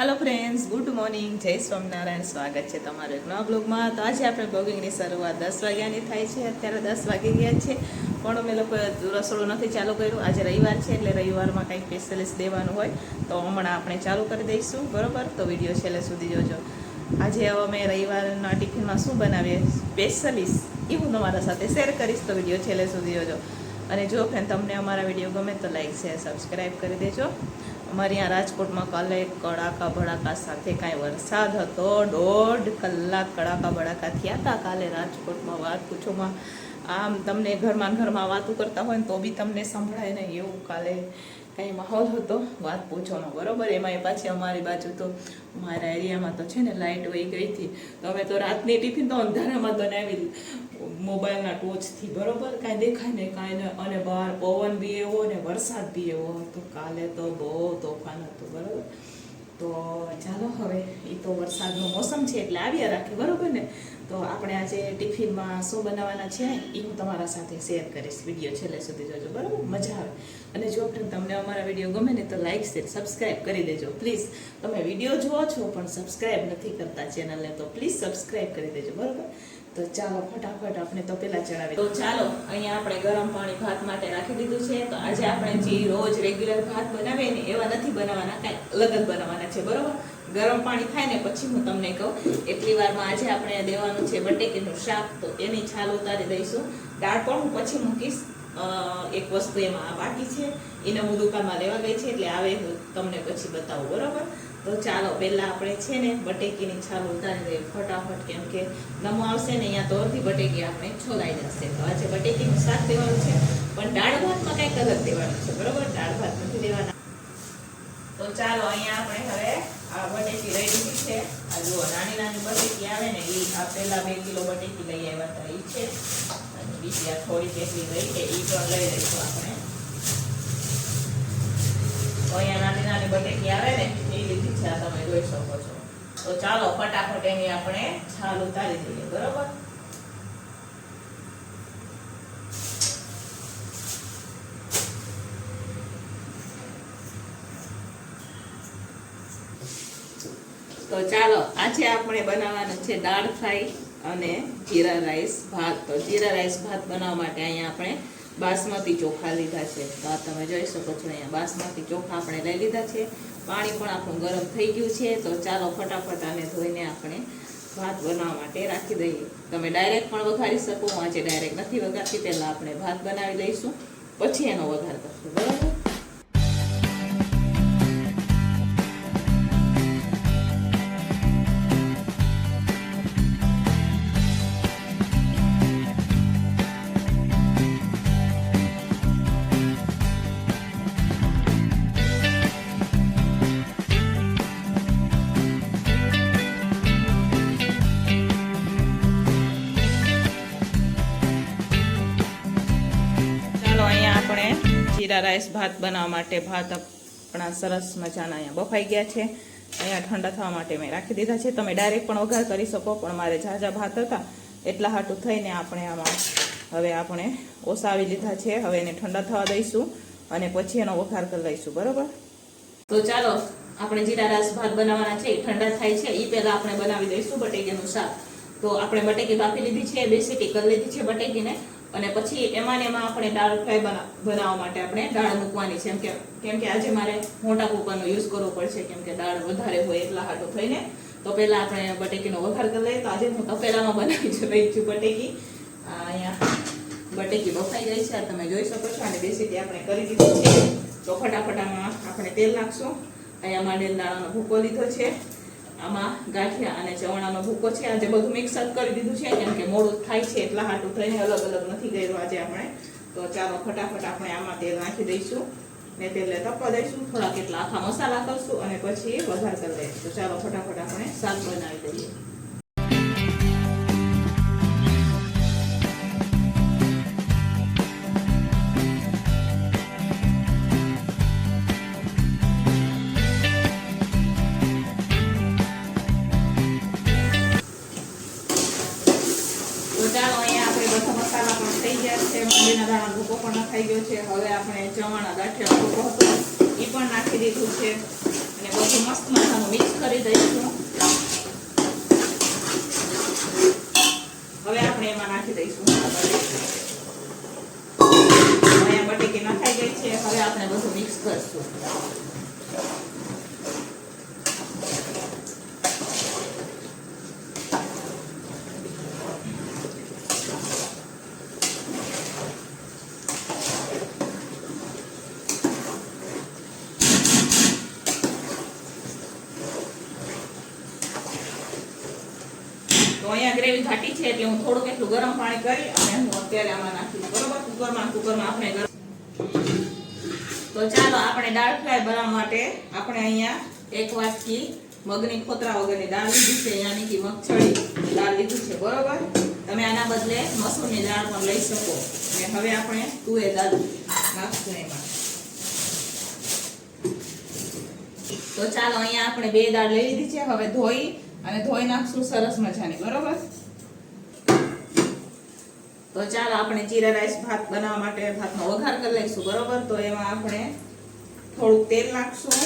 Hello friends good morning જય સ્વામિનારાયણ. સ્વાગત છે તમારું એક નવા બ્લોગમાં. તો આજે આપણે બ્લોગિંગની શરૂઆત દસ વાગ્યાની થાય છે. અત્યારે દસ વાગી ગયા છે. પણ અમે લોકોએ રસોડું નથી ચાલુ કર્યું. આજે રવિવાર છે એટલે રવિવારમાં કંઈક સ્પેશિયલિસ્ટ દેવાનું હોય તો હમણાં આપણે ચાલુ કરી દઈશું. બરાબર? તો વીડિયો છેલ્લે સુધી જોજો. આજે હવે અમે રવિવારના ટિફિનમાં શું બનાવીએ? સ્પેશિયલિસ્ટ એ હું તમારા સાથે શેર કરીશ. તો વીડિયો છેલ્લે સુધી જોજો. અને જો ફ્રેન્ડ તમને અમારા વીડિયો ગમે તો લાઈક શેર સબસ્ક્રાઈબ કરી દેજો. અમારે અહીંયા રાજકોટમાં કાલે કડાકા ભડાકા સાથે કાંઈ વરસાદ હતો, દોઢ કલાક કડાકા ભડાકા થયા હતા કાલે રાજકોટમાં વાત પૂછોમાં. આમ તમને ઘરમાં ઘરમાં વાતું કરતા હોય ને તો બી તમને સંભળાય ને એવું કાલે કાંઈ માહોલ હતો, વાત પૂછવાનો, બરોબર? એમાં એ પાછી અમારી બાજુ તો મારા એરિયામાં તો છે ને લાઇટ વહી ગઈ હતી. તો અમે તો રાતની ટિફિન તો અંધારામાં બનાવી મોબાઈલના ટોચથી, બરોબર? કાંઈ દેખાય ને કાંઈ ને. અને બહાર પવન બી એવો ને વરસાદ બી એવો હતો. કાલે તો બહુ તોફાન હતું, બરોબર? તો ચાલો હવે એ તો વરસાદનો મોસમ છે એટલે આવ્યા રાખે, બરાબર ને? તો આપણે આજે ટિફિનમાં શું બનાવવાના છે એ હું તમારા સાથે શેર કરીશ. વીડિયો છેલ્લે સુધી જોજો, બરાબર? મજા આવે. અને જો તમને અમારા વીડિયો ગમે ને તો લાઈક, શેર સબસ્ક્રાઈબ કરી દેજો, પ્લીઝ. તમે વીડિયો જુઓ છો પણ સબસ્ક્રાઈબ નથી કરતા ચેનલને, તો પ્લીઝ સબસ્ક્રાઈબ કરી દેજો, બરાબર? તો ચાલો ફટાફટ આપણે તો પેલા ચડાવી તો ચાલો અહીંયા આપણે ગરમ પાણી ભાત માટે રાખી દીધું છે. તો આજે આપણે જે રોજ રેગ્યુલર ભાત બનાવીએ ને એવા નથી બનાવવાના કાંઈ અલગ જ બનાવવાના છે બરોબર? ગરમ પાણી થાય ને પછી હું તમને કહું. એટલી વારમાં આજે આપણે દેવાનું છે બટેકીનું શાક તો એની છાલ ઉતારી દઈશું. દાળ પણ હું પછી મૂકીશ. એક વસ્તુ એમાં બાકી છે. એને હું દુકાનમાં લેવા ગઈ છે એટલે આવે હું તમને પછી બતાવું બરોબર? તો ચાલો, પહેલાં આપણે છે ને બટેકીની છાલ ઉતારી દઈએ ફટાફટ, કેમ કે નમો આવશે ને અહીંયા તો અડધી બટેકી આપણે છોલાઈ જશે. તો આજે બટેકીનું શાક દેવાનું છે, પણ દાળ ભાતમાં કંઈક અલગ દેવાનું છે, બરોબર? દાળ ભાત નથી દેવાના. તો ચાલો, અહીંયા આપણે હવે આ બટેકી લીધી છે. આ જુઓ, નાની નાની બટેકી આવે ને એ આ પહેલા બે કિલો બટેકી લઈ આવ્યા હતા એ છે. અને બીજી આ થોડી કેટલી રહી છે એ પણ લઈ લઈશું આપણે. તો અહીંયા નાની નાની બટેકી આવે ને છે આ તમે જોઈ શકો છો. તો ચાલો, ફટાફટ એની આપણે છાલ ઉતારી દઈએ, બરોબર? તો ચાલો, આજે આપણે બનાવવાનું છે દાળ ફ્રાય અને જીરા રાઈસ ભાત. તો જીરા રાઈસ ભાત બનાવવા માટે અહીંયા આપણે બાસમતી ચોખા લીધા છે. તો તમે જોઈ શકો છો, અહીંયા બાસમતી ચોખા આપણે લઈ લીધા છે. પાણી પણ આપણું ગરમ થઈ ગયું છે, તો ચાલો ફટાફટ આને ધોઈને આપણે ભાત બનાવવા માટે રાખી દઈએ. તમે ડાયરેક્ટ પણ વઘારી શકો આજે ડાયરેક્ટ નથી વઘારતી, પહેલાં આપણે ભાત બનાવી લઈશું, પછી એનો વઘાર કરશું, બરાબર? જીરા રાઈસ ભાત બનાવવા માટે ભાત આપણા સરસ મજાના અહીંયા બફાઈ ગયા છે. અહીંયા ઠંડા થવા માટે મેં રાખી દીધા છે. તમે ડાયરેક્ટ પણ વઘાર કરી શકો, પણ મારે ઝાઝા ભાત હતા, એટલા હાટું થઈને આપણે આમાં હવે આપણે ઓસાવી લીધા છે. હવે એને ઠંડા થવા દઈશું અને પછી એનો વઘાર કરી લઈશું, બરોબર? તો ચાલો, આપણે જીરા રાસ ભાત બનાવવાના છે. એ ઠંડા થાય છે. એ પહેલાં આપણે બનાવી દઈશું બટેકીનું શાક. તો આપણે બટેકી બાફી લીધી છે બે સીટી કરી લીધી છે બટેકીને. અને પછી એમાં ને એમાં આપણે દાળ ફ્રાય બનાવવા માટે આપણે દાળ મૂકવાની છે. કેમ કે આજે મારે મોટા કુકરનો યુઝ કરવો પડશે, કેમ કે દાળ વધારે હોય એટલા હાટો થઈને. તો પહેલાં આપણે બટેકીનો વઘાર કરી લઈએ. તો આજે હું તપેલામાં બનાવી રહી છું બટેકી. અહીંયા બટેકી બફાઈ ગઈ છે, આ તમે જોઈ શકો છો. અને બેસી સીટી આપણે કરી દીધું છે. તો ફટાફટ આમાં આપણે તેલ નાખશું. અહીંયા માંડેલ દાણાનો ભૂકો લીધો છે. આમાં ગાંઠિયા અને ચવણાનો ભૂકો છે. આજે બધું મિક્સ જ કરી દીધું છે. કેમ કે મોડું થાય છે. એટલા હાટું થઈને અલગ અલગ નથી કર્યું આજે આપણે. તો ચાલો ફટાફટ આપણે આમાં તેલ નાખી દઈશું. ને તેલને તપવા દઈશું. થોડા કેટલા આખા મસાલા કરશું અને પછી વઘાર કરી દઈશું. તો ચાલો ફટાફટ આપણે શાક બનાવી દઈએ. પણ નખાઈ ગયો છે. હવે આપણે ચવાણા ગાંઠિયા ભૂકો એ પણ નાખી દીધું છે. અને બધું મસ્ત મજાનું મિક્સ કરી દઈશું. હવે આપણે એમાં નાખી દઈશું. અહીંયા બટેકી નખાઈ ગઈ છે. હવે આપણે બધું મિક્સ કરશું. તો ઘાટી છે એટલે હું થોડુંક એટલું ગરમ પાણી કરી અને હું અત્યારે આમાં નાખીશ. બરોબર? કુકરમાં કુકરમાં આપણે તો ચાલો, આપણે દાળ ફ્રાય બનાવવા માટે આપણે અહીંયા એક વાટકી મગની ખોતરા વગરની દાળ લીધી છે. યાની કે મગછળી દાળ લીધી છે. બરોબર? તમે આના બદલે મસૂરની દાળ પણ લઈ શકો. અને હવે આપણે તુએ દાળ નાખશું એમાં. તો ચાલો, અહીંયા આપણે બે દાળ લઈ લીધી છે. હવે ધોઈ અને ધોઈ નાખશું સરસ મજાની. બરોબર? તો ચાલો આપણે જીરા રાઈસ ભાત બનાવવા માટે ભાતનો વઘાર કરી લઈશું, બરોબર? તો એમાં આપણે થોડુંક તેલ નાખશું.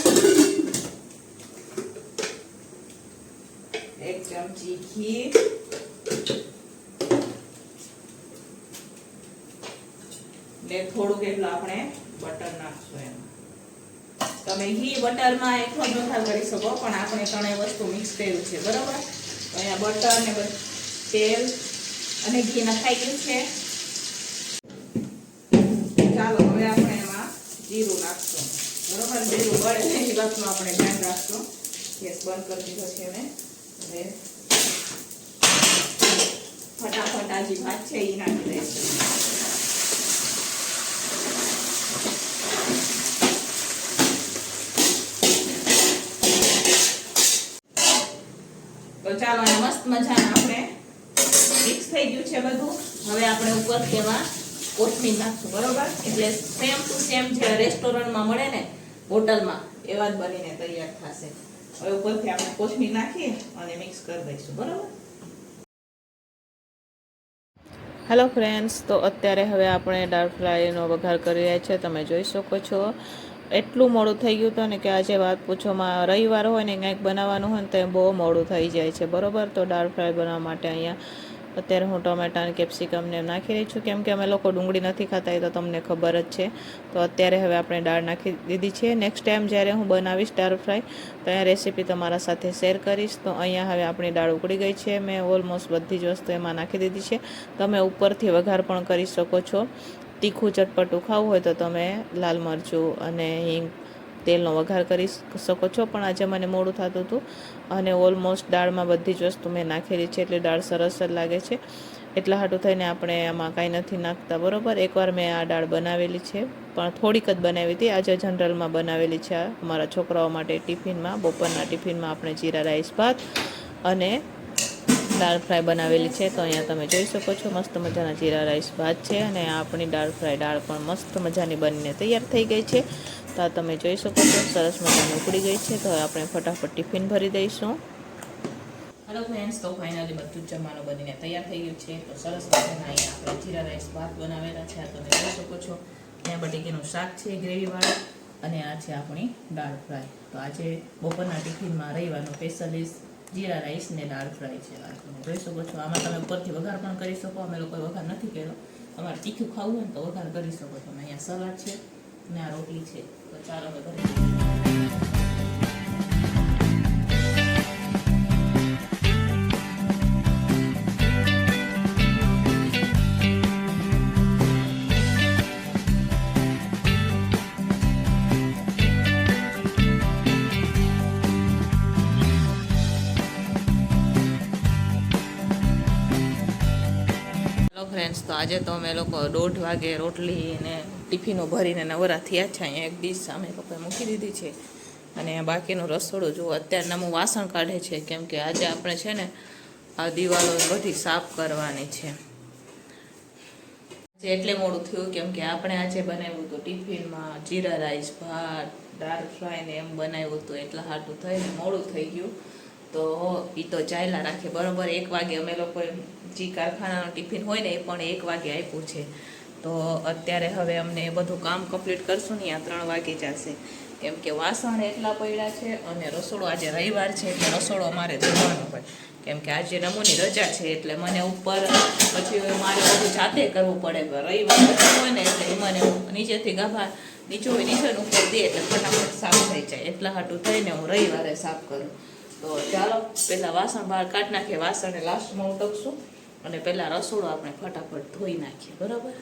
એક ચમચી ઘી. ને થોડુંક એટલું આપણે બટર નાખશું એમાં. તમે ઘી બટરમાં એટલો જ વઘાર કરી શકો, પણ આપણે ત્રણેય વસ્તુ મિક્સ કર્યું છે, બરોબર? તો અહીંયા બટર ને તેલ અને ઘી નખાઈ ગયું છે. ચાલો, હવે આપણે એમાં જીરું નાખશું. બરોબર? જીરું બળે એ વાતનું આપણે ધ્યાન રાખશું. ગેસ બંધ કરી દીધો છે મેં હવે ફટાફટ આ જે ભાત છે એ નાખી દઈશું. ચાલો મસ્ત મજાના આપણે થઈ ગયું છે બધું. હવે આપણે ઉપર તેમાં કોથમીર નાખશું, બરોબર? એટલે સેમ ટુ સેમ જે રેસ્ટોરન્ટમાં મળે ને, હોટલમાં, એવા જ બનીને તૈયાર થશે. હવે ઉપરથી આપણે કોથમીર નાખીએ અને મિક્સ કરી દઈશું, બરોબર? હેલો ફ્રેન્ડ્સ તો અત્યારે હવે આપણે દાળ ફ્રાયનો વઘાર કરી રહ્યા છે, તમે જોઈ શકો છો. એટલું મોડું થઈ ગયું હતું ને કે આજે વાત પૂછોમાં રવિવાર હોય ને કંઈક બનાવવાનું હોય ને તો બહુ મોડું થઈ જાય છે, બરોબર? તો દાળ ફ્રાય બનાવવા માટે અહીંયા અત્યારે હું ટોમેટા અને કેપ્સિકમ ને નાખી રહી છું. કેમ કે અમે લોકો ડુંગળી નથી ખાતા, એ તો તમને ખબર જ છે. તો અત્યારે હવે આપણે દાળ નાખી દીધી છે. નેક્સ્ટ ટાઈમ જ્યારે હું બનાવીશ દાળ ફ્રાય તો અહીંયા રેસીપી તમારા સાથે શેર કરીશ. તો અહીંયા હવે આપણી દાળ ઉકળી ગઈ છે. મેં ઓલમોસ્ટ બધી જ વસ્તુ એમાં નાખી દીધી છે. તમે ઉપરથી વઘાર પણ કરી શકો છો. તીખું ચટપટું ખાવું હોય તો તમે લાલ મરચું અને હિંગ તેલનો વઘાર કરી શકો છો. પણ આજે મને મોડું થતું હતું અને ઓલમોસ્ટ દાળમાં બધી જ વસ્તુ મેં નાખેલી છે. એટલે દાળ સરસ જ લાગે છે. એટલા હાટું થઈને આપણે આમાં કાંઈ નથી નાખતા, બરોબર? એકવાર મેં આ દાળ બનાવેલી છે. પણ થોડીક જ બનાવી હતી. આજે જનરલમાં બનાવેલી છે અમારા છોકરાઓ માટે ટિફિનમાં. બપોરના ટિફિનમાં આપણે જીરા, રાઈસ, ભાત અને દાળ ફ્રાય બનાવેલી છે. તો અહીંયા તમે જોઈ શકો છો, મસ્ત મજાના જીરા, રાઈસ, ભાત છે અને આપણી દાળ ફ્રાય, દાળ પણ મસ્ત મજાની બનીને તૈયાર થઈ ગઈ છે. તો તમે જોઈ શકો છો. સરસ મજાની ઉકળી ગઈ છે. તો આપણે ફટાફટ ટિફિન ભરી દઈશું. હલો ફ્રેન્ડ્સ તો ફાઇનલી બધું જ જમવાનું બનીને તૈયાર થઈ ગયું છે. તો સરસ મજાના અહીંયા આપણે જીરા રાઈસ ભાત બનાવેલા છે. આ તમે જોઈ શકો છો. ત્યાં બટેકીનું શાક છે, ગ્રેવીવાળું, અને આ છે આપણી દાળ ફ્રાય. તો આજે બપોરના ટિફિનમાં રવિવારનું સ્પેશિયલિસ્ટ જીરા રાઈસ ને દાળ ફ્રાય છે. તમે જોઈ શકો છો. આમાં તમે ઉપરથી વઘાર પણ કરી શકો. અમે લોકોએ વઘાર નથી કર્યો. તમારે તીખું ખાવું હોય ને તો વઘાર કરી શકો અને અહીંયા સલાડ છે અને આ રોટલી છે. તો ચાલો હવે ઘરે હેલો ફ્રેન્ડ્સ તો આજે તો અમે લોકો દોઢ વાગે રોટલી ને ટિફિનો ભરીને નવરા થયા છે. અહીંયા એક ડીશ સામે પપ્પાએ મૂકી દીધી છે. અને બાકીનું રસોડું જો અત્યારના હું વાસણ કાઢે છે, કેમ કે આજે આપણે છે ને આ દિવાલો બધી સાફ કરવાની છે. એટલે મોડું થયું, કેમ કે આપણે આજે બનાવ્યું હતું ટિફિનમાં જીરા રાઈસ, ભાત, દાળ ફ્રાય ને એમ બનાવ્યું હતું. એટલા હાટું થઈને મોડું થઈ ગયું. તો એ તો ચાલ્યા રાખે. બરોબર, એક વાગે અમે લોકોએ જે કારખાનાનું ટિફિન હોય ને એ પણ એક વાગે આપ્યું છે. તો અત્યારે હવે અમને બધું કામ કમ્પ્લીટ કરશું ને, આ ત્રણ વાગી જશે. કેમ કે વાસણ એટલા પડ્યા છે અને રસોડો આજે રવિવાર છે, એટલે રસોડો અમારે ધોવાનો હોય. કેમ કે આજે નમૂની રજા છે, એટલે મને ઉપર પછી મારે બધું જાતે કરવું પડે. રવિવાર હોય ને, એટલે મને નીચેથી ગાભા નીચો હોય નીચે ઉપર દે, એટલે ફટાફટ સાફ થઈ જાય. એટલા હાટું થઈને હું રવિવારે સાફ કરું. તો ચાલો, પહેલાં વાસણ બહાર કાઢી નાખીએ. વાસણને લાસ્ટમાં ઉટકશું અને પહેલાં રસોડો આપણે ફટાફટ ધોઈ નાખીએ. બરાબર?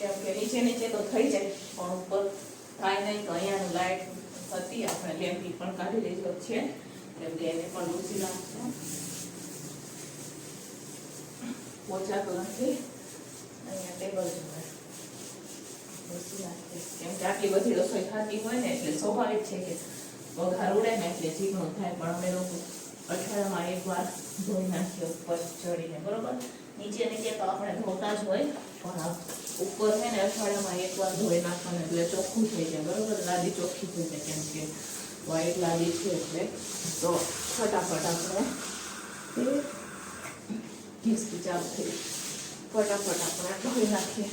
કેમ કે નીચે નીચે તો થઈ જાય, પણ ઉપર થાય નહીં, તો અહીંયાનું લાઈટ હતી, આપણે લેમ્પી પણ કાઢી લીધો છે, કેમ કે એને પણ લૂસી નાખશું પોચા તો નથી, અહીંયા ટેબલ નાખીએ કેમ કે આટલી બધી રસોઈ થતી હોય ને, એટલે સ્વાભાવિક છે કે વઘાર ઉડે ને, એટલે ચીકણું થાય, પણ અમે લોકો અઠવાડિયામાં એકવાર ધોઈ નાખીએ, ઉપર ચડીને, બરોબર? નીચે નીચે તો આપણે ધોતા જ હોય, પણ ઉપર છે ને અઠવાડિયામાં એકવાર ધોઈ નાખવાનું એટલે ચોખ્ખું થઈ જાય, બરોબર? લાદી ચોખ્ખી થઈ જાય, કેમ કે વ્હાઈટ લાદી છે એટલે. તો ફટાફટ આપણે ઘીસકી ચાલુ થઈ ફટાફટ આપણે ધોઈ નાખીએ.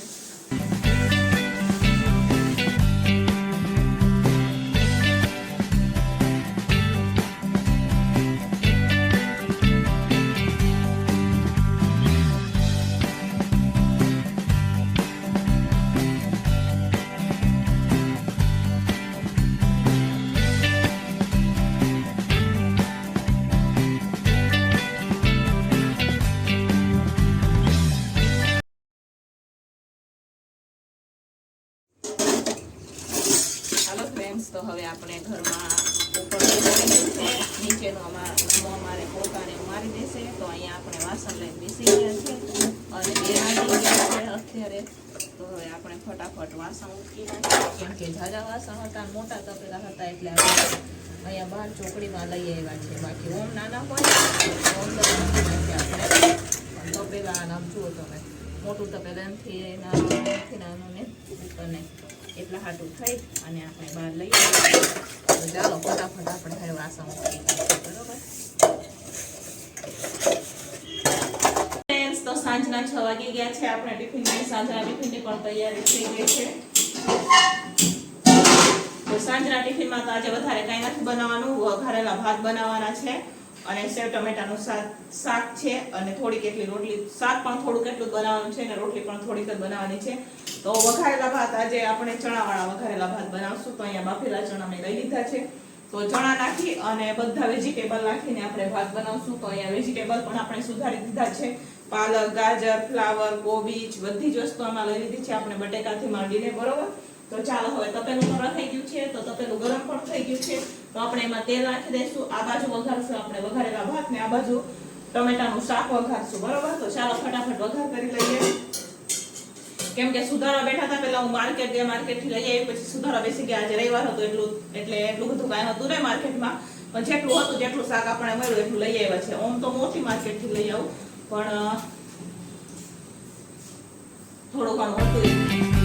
તો હવે આપણે ઘરમાં ઉપર નીચેનું અમારા નમો અમારે પોતાને મારી દેશે. તો અહીંયા આપણે વાસણ લઈને બેસી ગયા છે. અને બે વાગી ગયા છે અત્યારે. તો હવે આપણે ફટાફટ વાસણ ઉટકી નાખીએ. કેમ કે ઝાઝા વાસણ હતા, મોટા તપેલા હતા એટલે અહીંયા બહાર ચોકડીમાં લઈ આવ્યા છે. બાકી ઓમ નાના હોય, ઓમ આપણે. તપેલા નામ જુઓ તમે. મોટું તપેલા એમથી નાનું એમથી નાનું ને અને એટલા હાટું થઈ અને આપણે બહાર લઈ ચાલો, ફટાફટ આપણે હવે વાસણ સાંજના છ વાગી ગયા છે. આપણે ટિફિનની સાંજના ટિફિનની પણ તૈયારી થઈ ગઈ છે. તો સાંજના ટિફિનમાં તો આજે વધારે કાંઈ નથી બનાવવાનું. વઘારેલા ભાત બનાવવાના છે અને સેવ ટમેટાનું શાક શાક છે અને થોડીક એટલી રોટલી, શાક પણ થોડુંક એટલું જ બનાવવાનું છે અને રોટલી પણ થોડીક જ બનાવવાની છે. તો વઘારેલા ભાત આજે આપણે ચણાવાળા વઘારેલા ભાત બનાવશું. તો અહીંયા બાફેલા ચણા મેં લઈ લીધા છે. તો ચણા નાખી અને બધા વેજીટેબલ નાખીને આપણે ભાત બનાવશું. તો અહીંયા વેજીટેબલ પણ આપણે સુધારી દીધા છે. પાલક, ગાજર, ફ્લાવર કોબીજ બધી જ વસ્તુ આમાં લઈ લીધી છે. આપણે બટેકાથી માંડીને, બરોબર? તો ચાલો હવે તપેલું પણ થઈ ગયું છે. તો તપેલું ગરમ પણ થઈ ગયું છે. તો આપણે એમાં તેલ નાખી દઈશું. આ બાજુ વઘારશું આપણે વઘારેલા ભાત ને આ બાજુ ટમેટાનું શાક વઘારશું. બરોબર? તો ચાલો ફટાફટ વઘાર કરી લઈએ. કેમ કે સુધારા બેઠા હતા, પેલા હું માર્કેટ ગયા માર્કેટથી લઈ આવી, પછી સુધારા બેસી ગયા. આજે રવિવાર હતો એટલું, એટલે એટલું બધું કાંઈ હતું નહીં માર્કેટમાં પણ જેટલું હતું જેટલું શાક આપણે મળ્યું, એટલું લઈ આવ્યા છે ઓમ તો મોટી માર્કેટથી લઈ આવું, પણ થોડું ઘણું હતું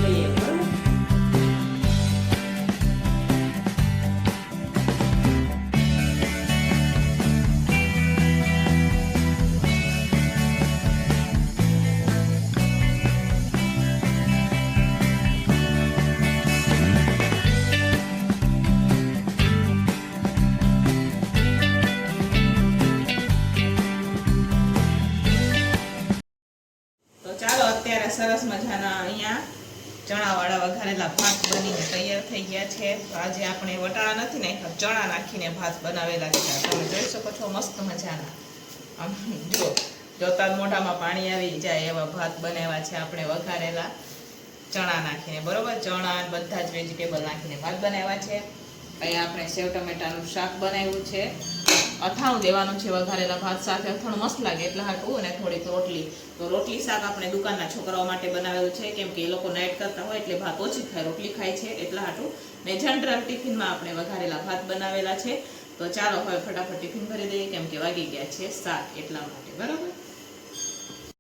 વઘારેલા ભાત બનીને તૈયાર થઈ ગયા છે. તો આજે આપણે વટાણા નથી નાખ્યા, ચણા નાખીને ભાત બનાવેલા છે. તમે જોઈ શકો છો, મસ્ત મજાના. આમ જો જોતા મોઢામાં પાણી આવી જાય એવા ભાત બનાવ્યા છે આપણે વઘારેલા. ચણા નાખીને, બરોબર? ચણા બધા જ વેજીટેબલ નાખીને ભાત બનાવ્યા છે. અહીંયા આપણે સેવ ટમેટાનું શાક બનાવ્યું છે. અથાણું દેવાનું છે વઘારેલા ભાત સાથે. અથાણું મસ્ત લાગે, એટલે હાટું અને થોડીક રોટલી. તો રોટલી શાક આપણે દુકાનના છોકરાઓ માટે બનાવેલું છે, કેમ કે એ લોકો નાઇટ કરતા હોય એટલે ભાત ઓછી ખાય, રોટલી ખાય છે, એટલા હાટું. ને જનરલ ટિફિનમાં આપણે વઘારેલા ભાત બનાવેલા છે. તો ચાલો હવે ફટાફટ ટિફિન ભરી દઈએ, કેમ કે વાગી ગયા છે સાત એટલા માટે, બરાબર?